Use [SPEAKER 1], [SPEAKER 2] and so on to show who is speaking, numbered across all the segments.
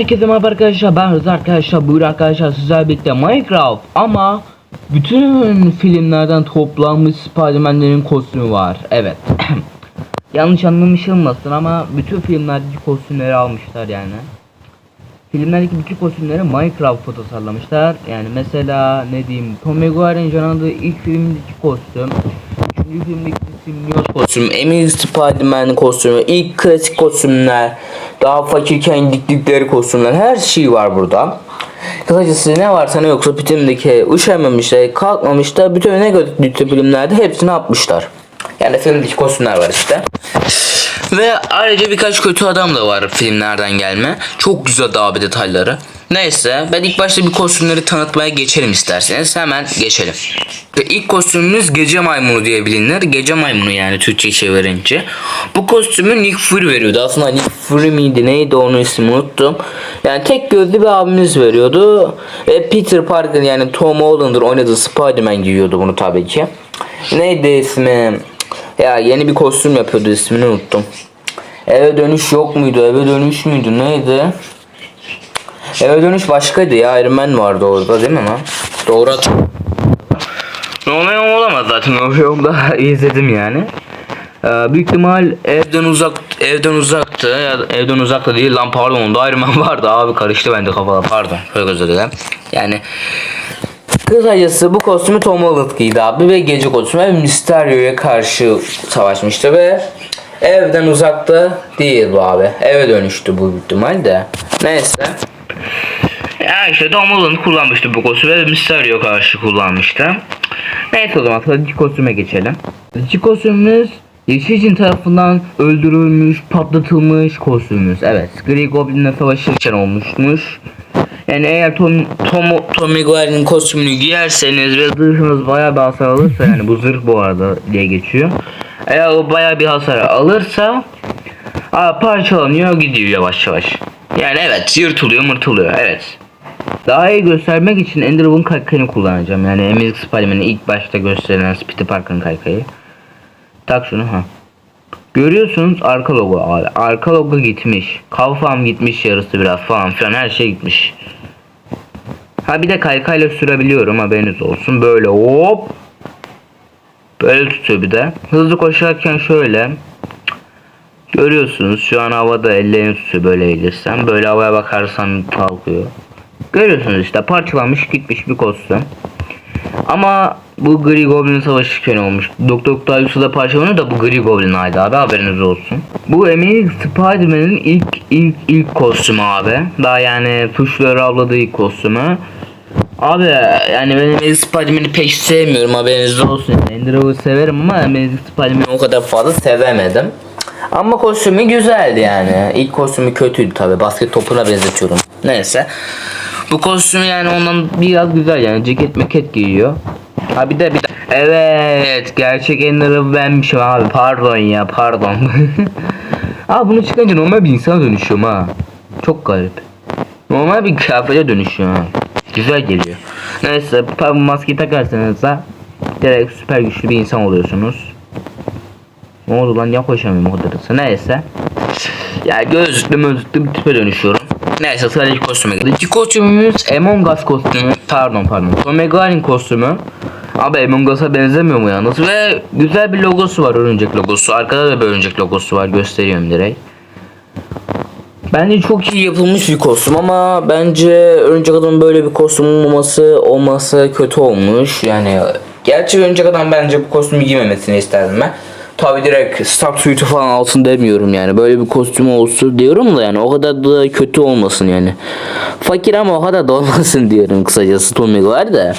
[SPEAKER 1] Herkese merhaba arkadaşlar ben Rıza arkadaşlar. Buyur arkadaşlar sizlerle birlikte Minecraft ama bütün filmlerden toplanmış Spiderman'lerin kostümü var. Evet. Yanlış anlamışılmasın ama bütün filmlerdeki kostümleri almışlar yani. Filmlerdeki bütün kostümleri Minecraft'a tasarlamışlar yani mesela ne diyeyim Tom Maguire'in canlandığı ilk filmdeki kostüm Filmdeki simyot kostüm, Emil Spiderman kostümü, ilk klasik kostümler, daha fakirken diktikleri kostümler, her şey var burada. Kısacası ne varsa ne yoksa bitimdeki üşenmemişler, kalkmamışlar, bütün ne gördükleri filmlerde hepsini atmışlar. Yani filmdeki kostümler var işte. Ve ayrıca birkaç kötü adam da var filmlerden gelme. Çok güzel daha bir detayları. Neyse ben ilk başta bir kostümleri tanıtmaya geçelim isterseniz. Hemen geçelim. Ve ilk kostümümüz gece maymunu diye bilinir. Gece maymunu yani Türkçe çevirince. Bu kostümü Nick Fury veriyordu. Aslında Nick Fury miydi neydi onun ismini unuttum. Yani tek gözlü bir abimiz veriyordu. Ve Peter Parker yani Tom Holland'ın oynadığı Spider-Man giyiyordu bunu tabii ki. Neydi ismi? Ya yeni bir kostüm yapıyordu ismini unuttum. Eve dönüş yok muydu? Eve dönüş müydü? Neydi? Eve dönüş başkaydı ya. Iron Man vardı orada değil mi lan? Doğru hatırlıyorum. Normal olamaz zaten o filmde izledim yani. Ee, büyük ihtimal evden uzak evden uzaktı ya da evden uzakta değil lan pardon onda Iron Man vardı abi karıştı bende kafada pardon çok özür dilerim. Yani Kısacası bu kostümü Tom Holland giydi abi ve gece kostümü ve Mysterio'ya karşı savaşmıştı ve evden uzakta değil bu abi. Eve dönüştü bu ihtimal de. Neyse. İşte Tom Holland kullanmıştı bu kostümü ve Mysterio karşı kullanmıştı. Neyse o zaman sıradaki kostüme geçelim. Sıradaki kostümümüz Yeşilcin tarafından öldürülmüş, patlatılmış kostümümüz. Evet, Grey Goblin'le savaşırken olmuşmuş. Yani eğer Tom, Tom, Tom Maguire'in kostümünü giyerseniz ve zırhınız bayağı bir hasar alırsa yani bu zırh bu arada diye geçiyor. Eğer o bayağı bir hasar alırsa parçalanıyor gidiyor yavaş yavaş. Yani evet yırtılıyor mırtılıyor evet. Daha iyi göstermek için Enderwood'un kaykayını kullanacağım. Yani Amazing Spider-Man'in ilk başta gösterilen Peter Parker'ın kaykayı. Tak şunu ha. Görüyorsunuz arka logo abi. Arka logo gitmiş. Kafam gitmiş yarısı biraz falan filan her şey gitmiş. Ha bir de kaykayla sürebiliyorum haberiniz olsun. Böyle hop. Böyle tutuyor bir de. Hızlı koşarken şöyle. Görüyorsunuz şu an havada ellerini tutuyor böyle eğilirsem. Böyle havaya bakarsam kalkıyor. Görüyorsunuz işte parçalanmış gitmiş bir kostüm. Ama bu Gri Goblin savaşırken olmuş. Doktor Octavius'u da parçalanıyor da bu Gri Goblin aydı abi haberiniz olsun. Bu Amazing Spider-Man'in ilk ilk ilk kostümü abi. Daha yani tuşları avladığı ilk kostümü. Abi yani ben Amazing Spider-Man'i pek sevmiyorum haberiniz olsun. Ender'ı severim ama Amazing Spider-Man'i o kadar fazla sevemedim. Ama kostümü güzeldi yani. İlk kostümü kötüydü tabi. Basket topuna benzetiyorum. Neyse. Bu kostüm yani ondan biraz güzel yani ceket meket giyiyor. Ha bir de bir de Evet gerçek Ender'ı benmişim abi pardon ya pardon. Abi bunu çıkınca normal bir insana dönüşüyorum ha. Çok garip. Normal bir kıyafete dönüşüyor ha. Güzel geliyor. Neyse maskeyi takarsanız da direkt süper güçlü bir insan oluyorsunuz. Ne oldu lan ya koşamıyorum hızlı. Neyse. Ya gözlüklü mözlüklü bir tipe dönüşüyorum. Neyse sıradaki kostüme geldi. İki kostümümüz Among Us kostümü. Pardon pardon. Tom Maguire'in kostümü. Abi Among Us'a benzemiyor mu yalnız? Ve güzel bir logosu var örümcek logosu. Arkada da bir örümcek logosu var. Gösteriyorum direkt. Bence çok iyi yapılmış bir kostüm ama bence örümcek adamın böyle bir kostüm olması olması kötü olmuş. Yani gerçi örümcek adam bence bu kostümü giymemesini isterdim ben. Tabi direkt Stark suite'u falan alsın demiyorum yani. Böyle bir kostüm olsun diyorum da yani o kadar da kötü olmasın yani. Fakir ama o kadar da olmasın diyorum kısacası Tom Maguire de.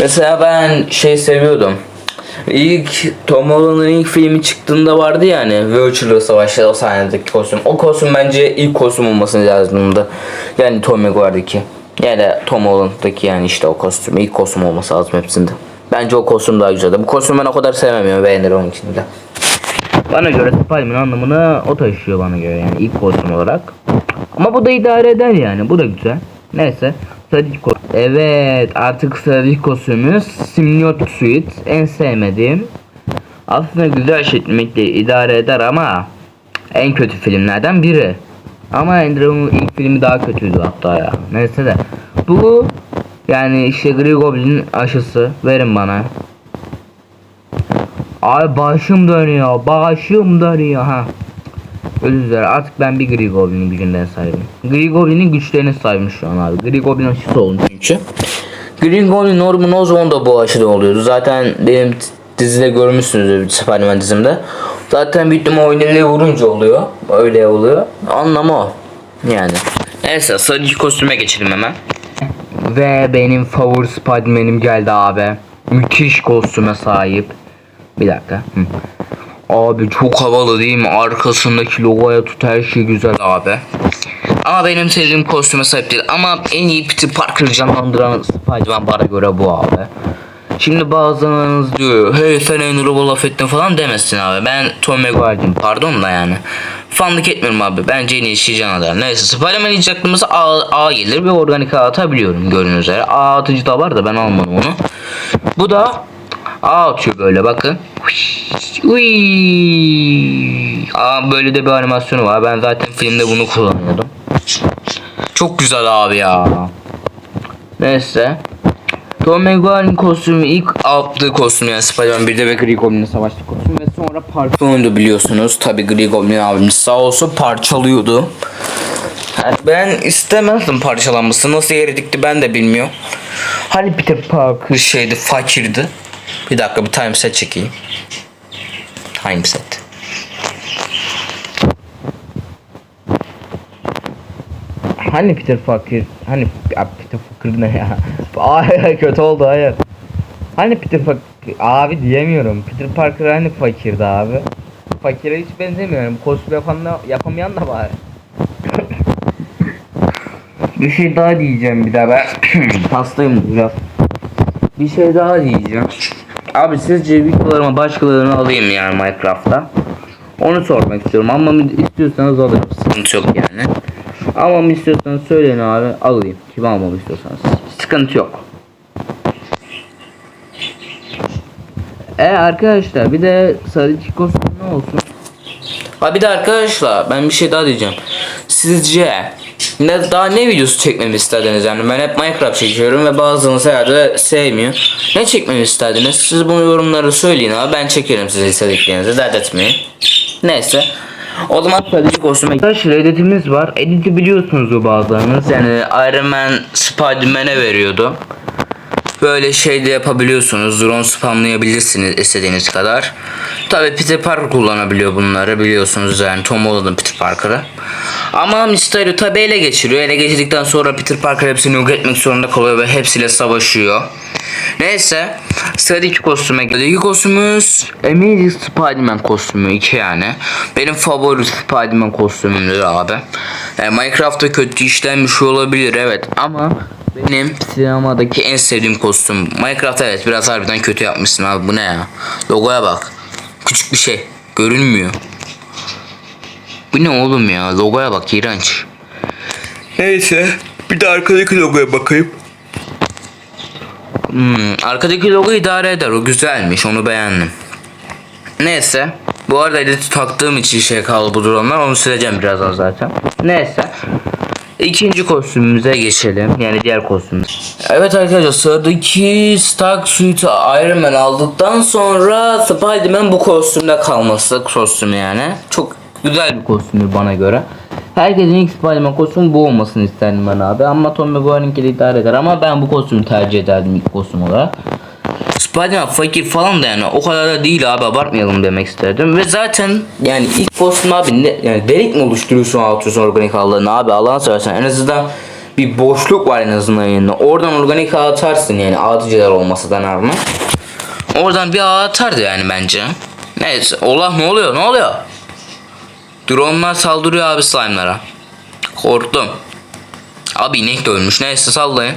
[SPEAKER 1] Mesela ben şey seviyordum. İlk Tom Holland'ın ilk filmi çıktığında vardı yani Virtual Savaş'ta o sahnedeki kostüm. O kostüm bence ilk kostüm olmasını lazımdı. Yani Tom Maguire'daki. Yani Tom Holland'daki yani işte o kostüm. ilk kostüm olması lazım hepsinde. Bence o kostüm daha güzeldi. Bu kostümü ben o kadar sevmiyorum beğenirim onun için de. Bana göre Spiderman anlamını o taşıyor bana göre yani ilk kostüm olarak. Ama bu da idare eder yani. Bu da güzel. Neyse. Sıradaki ko- Evet artık sıradaki kostümümüz Simniot Suite. En sevmediğim. Aslında güzel şekilde idare eder ama en kötü filmlerden biri. Ama Andrew'un ilk filmi daha kötüydü hatta ya. Neyse de. Bu yani işte Green Goblin'in aşısı. Verin bana. Ay başım dönüyor. Başım dönüyor ha. Özür dilerim artık ben bir Green Goblin'in gücünden sahibim. Green Goblin'in güçlerine sahibim şu an abi. Green Goblin aşısı olun çünkü. Green Goblin Norman Osborn da bu aşıda oluyordu. Zaten benim dizide görmüşsünüzdür Spider-Man dizimde. Zaten ihtimal oynayla vurunca oluyor. Öyle oluyor. Anlamı o. Yani. Neyse sarıcı kostüme geçelim hemen. Ve benim favori Spider-Man'im geldi abi. Müthiş kostüme sahip. Bir dakika. Abi çok havalı değil mi? Arkasındaki logoya tut her şey güzel abi. Ama benim sevdiğim kostüme sahip değil. Ama en iyi Peter Parker'ı canlandıran Spider-Man bana göre bu abi. Şimdi bazılarınız diyor hey sen Andrew'a laf ettin falan demesin abi. Ben Tom Maguire'dim pardon da yani. Fanlık etmiyorum abi. Bence en iyi şey Canadar. Neyse Spider-Man ilk aklımıza A, A gelir ve organik ağ atabiliyorum gördüğünüz üzere. A atıcı da var da ben almadım onu. Bu da A atıyor böyle bakın. Uy. Aa, böyle de bir animasyonu var. Ben zaten filmde bunu kullanıyordum. Çok güzel abi ya. Neyse. Tom Maguire'in kostümü ilk yaptığı kostüm yani Spider-Man 1'de ve Green Goblin'le savaştığı kostüm ve sonra parçalıyordu biliyorsunuz. Tabi Green Goblin abimiz sağ olsun parçalıyordu. Ben istemezdim parçalanması. Nasıl yere dikti ben de bilmiyorum. Hani Peter Parker şeydi fakirdi. Bir dakika bir time set çekeyim. Time set. Hani Peter Parker? Hani ya Peter Parker ne ya? Ay kötü oldu hayır. Hani Peter Parker? Abi diyemiyorum. Peter Parker hani fakirdi abi. Fakire hiç benzemiyorum. Kostüm yapan da, yapamayan da var. bir şey daha diyeceğim bir daha ben. Hastayım biraz. Bir şey daha diyeceğim. Abi sizce videolarıma başkalarını alayım yani Minecraft'ta. Onu sormak istiyorum ama istiyorsanız alırım. Sıkıntı yok yani. Almamı istiyorsanız söyleyin abi alayım. Kim almamı istiyorsanız. Sıkıntı yok. E arkadaşlar bir de sarı kostüm ne olsun? Ha bir de arkadaşlar ben bir şey daha diyeceğim. Sizce ne daha ne videosu çekmemi isterdiniz yani ben hep Minecraft çekiyorum ve bazılarınız herhalde sevmiyor. Ne çekmemi isterdiniz? Siz bunu yorumlara söyleyin abi ben çekerim size istediklerinizi dert etmeyin. Neyse. O zaman sadece kostüme Arkadaşlar editimiz var. Editi biliyorsunuz bu bazılarınız. Yani Iron Man Spider-Man'e veriyordu. Böyle şey de yapabiliyorsunuz. Drone spamlayabilirsiniz istediğiniz kadar. Tabi Peter Parker kullanabiliyor bunları biliyorsunuz yani Tom Holland'ın Peter Parker'ı. Ama Mysterio tabi ele geçiriyor. Ele geçirdikten sonra Peter Parker hepsini yok etmek zorunda kalıyor ve hepsiyle savaşıyor. Neyse sıradaki kostüme Sıradaki kostümümüz Amazing Spider-Man kostümü 2 yani. Benim favori Spider-Man kostümümdür abi. Yani Minecraft'ta kötü işlenmiş olabilir evet ama benim sinemadaki en sevdiğim kostüm. Minecraft evet biraz harbiden kötü yapmışsın abi bu ne ya. Logoya bak. Küçük bir şey. Görünmüyor. Bu ne oğlum ya? Logoya bak iğrenç. Neyse bir de arkadaki logoya bakayım. Hmm, arkadaki logo idare eder. O güzelmiş. Onu beğendim. Neyse. Bu arada editi taktığım için şey kaldı bu durumlar. Onu sileceğim birazdan zaten. Neyse. İkinci kostümümüze geçelim. Yani diğer kostümümüz. Evet arkadaşlar sıradaki Stark Suit'i Iron Man aldıktan sonra Spider-Man bu kostümde kalması kostümü yani. Çok güzel bir kostümdür bana göre. Herkesin ilk Spider-Man kostümü bu olmasını isterdim ben abi. Ama Tom Maguire'ınki de idare eder. Ama ben bu kostümü tercih ederdim ilk kostüm olarak. Spider-Man fakir falan da yani o kadar da değil abi abartmayalım demek istedim. Ve zaten yani ilk kostüm abi ne, yani delik mi oluşturuyorsun atıyorsun organik ağlarını abi Allah'ını seversen en azından bir boşluk var en azından yanında. Oradan organik ağ atarsın yani atıcılar olmasa da rağmen. Oradan bir ağ atardı yani bence. Neyse Allah ne oluyor ne oluyor? Drone'lar saldırıyor abi slime'lara. Korktum. Abi inek de ölmüş. Neyse sallayın.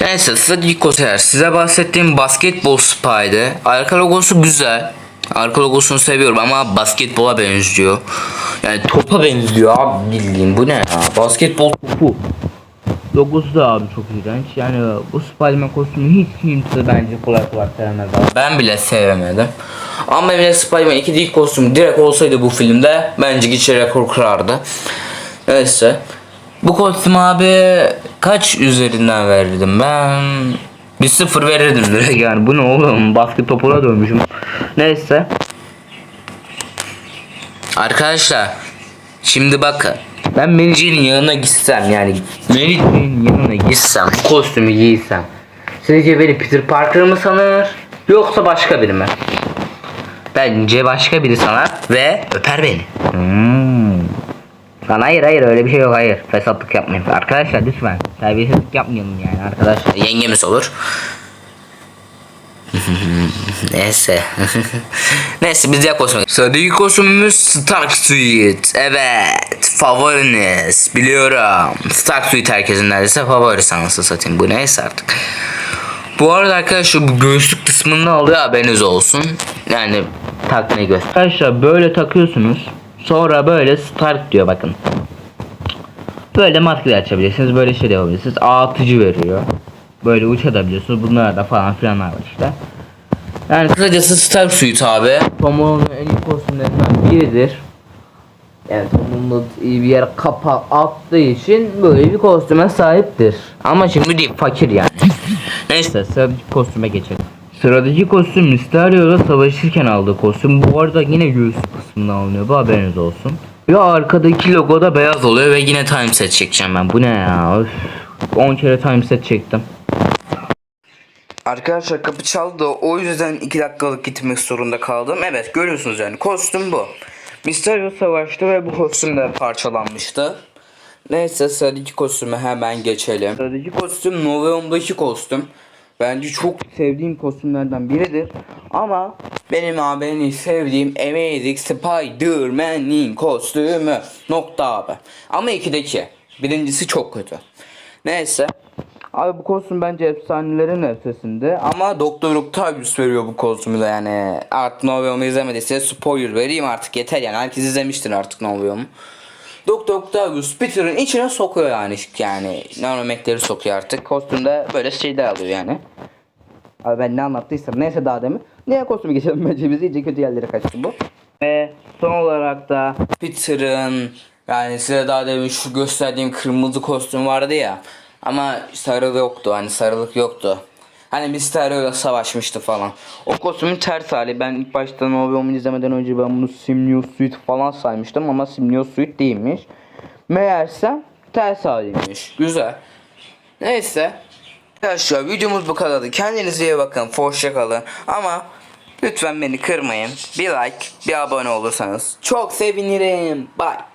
[SPEAKER 1] Neyse Static Koser. Size bahsettiğim basketbol spy'de. Arka logosu güzel. Arka logosunu seviyorum ama basketbola benziyor. Yani topa benziyor abi bildiğin. Bu ne ya? Basketbol topu. Logosu da abi çok iğrenç. Yani bu Spiderman kostümü hiç kimse bence kolay kolay sevmez abi. Ben bile sevemedim. Ama benim Spiderman 2 ilk kostümü direkt olsaydı bu filmde bence geçe rekor kırardı.
[SPEAKER 2] Neyse. Bu kostüm abi kaç üzerinden verirdim ben? Bir sıfır verirdim direkt.
[SPEAKER 1] Yani bu ne oğlum basket topuna dönmüşüm. Neyse.
[SPEAKER 2] Arkadaşlar şimdi bakın ben Melici'nin yanına gitsem yani Melici'nin yanına gitsem kostümü giysem sizce beni Peter Parker mı sanır yoksa başka biri mi? Bence başka biri sanar ve öper beni.
[SPEAKER 1] Hmm. Lan hayır hayır öyle bir şey yok hayır. Fesatlık yapmayın. Arkadaşlar lütfen. Terbiyesizlik yapmayalım yani arkadaşlar.
[SPEAKER 2] Yengemiz olur. Neyse. Neyse biz diğer kostüme Sıradaki kostümümüz Stark Suit. Evet. Favoriniz. Biliyorum. Stark Suit herkesin neredeyse favorisi anasını satayım. Bu neyse artık. Bu arada arkadaşlar bu göğüslük kısmını alıyor haberiniz olsun. Yani takmayı göster.
[SPEAKER 1] Arkadaşlar böyle takıyorsunuz. Sonra böyle start diyor bakın. Böyle maske açabilirsiniz. Böyle şey yapabilirsiniz. Atıcı veriyor. Böyle uçabiliyorsunuz. Bunlar da falan filanlar var işte. Yani
[SPEAKER 2] Kısacası Stark Suit abi.
[SPEAKER 1] Tomo'nun en iyi kostümlerinden biridir. Yani Tomo'nun iyi bir yere kapak attığı için böyle bir kostüme sahiptir. Ama şimdi değil fakir yani. Neyse sıradaki kostüme geçelim. Sıradaki kostüm Mysterio'da savaşırken aldığı kostüm. Bu arada yine göğüs kısmından alınıyor. Bu haberiniz olsun. Ve arkadaki logo da
[SPEAKER 2] beyaz oluyor ve yine time set çekeceğim ben.
[SPEAKER 1] Bu ne ya? Öf. 10 kere time set çektim.
[SPEAKER 2] Arkadaşlar kapı çaldı o yüzden 2 dakikalık gitmek zorunda kaldım. Evet görüyorsunuz yani kostüm bu. Mysterio savaştı ve bu kostüm de parçalanmıştı. Neyse sıradaki kostüme hemen geçelim. Sıradaki kostüm Noveum'daki kostüm. Bence çok sevdiğim kostümlerden biridir. Ama benim abi en iyi sevdiğim Amazing Spider-Man'in kostümü. Nokta abi. Ama ikideki. Birincisi çok kötü. Neyse. Abi bu kostüm bence efsanelerin ötesinde ama Doktor Octavius veriyor bu kostümü de yani artık No Way Home'u izlemediyseniz spoiler vereyim artık yeter yani herkes izlemiştir artık No Way Home'u. Doktor Octavius Peter'ın içine sokuyor yani yani nanomekleri sokuyor artık kostümde böyle şeyler alıyor yani. Abi ben ne anlattıysam neyse daha demin. Niye kostümü geçelim bence biz iyice kötü yerlere kaçtı bu. Ve son olarak da Peter'ın yani size daha demin şu gösterdiğim kırmızı kostüm vardı ya. Ama sarılı yoktu hani sarılık yoktu. Hani Mysterio'yla savaşmıştı falan. O kostümün ters hali. Ben ilk başta No Way Home'u izlemeden önce ben bunu Simnio Suit falan saymıştım ama Simnio Suit değilmiş. Meğerse ters haliymiş. Güzel. Neyse. Arkadaşlar videomuz bu kadardı. Kendinize iyi bakın. Hoşça kalın. Ama lütfen beni kırmayın. Bir like, bir abone olursanız çok sevinirim. Bye.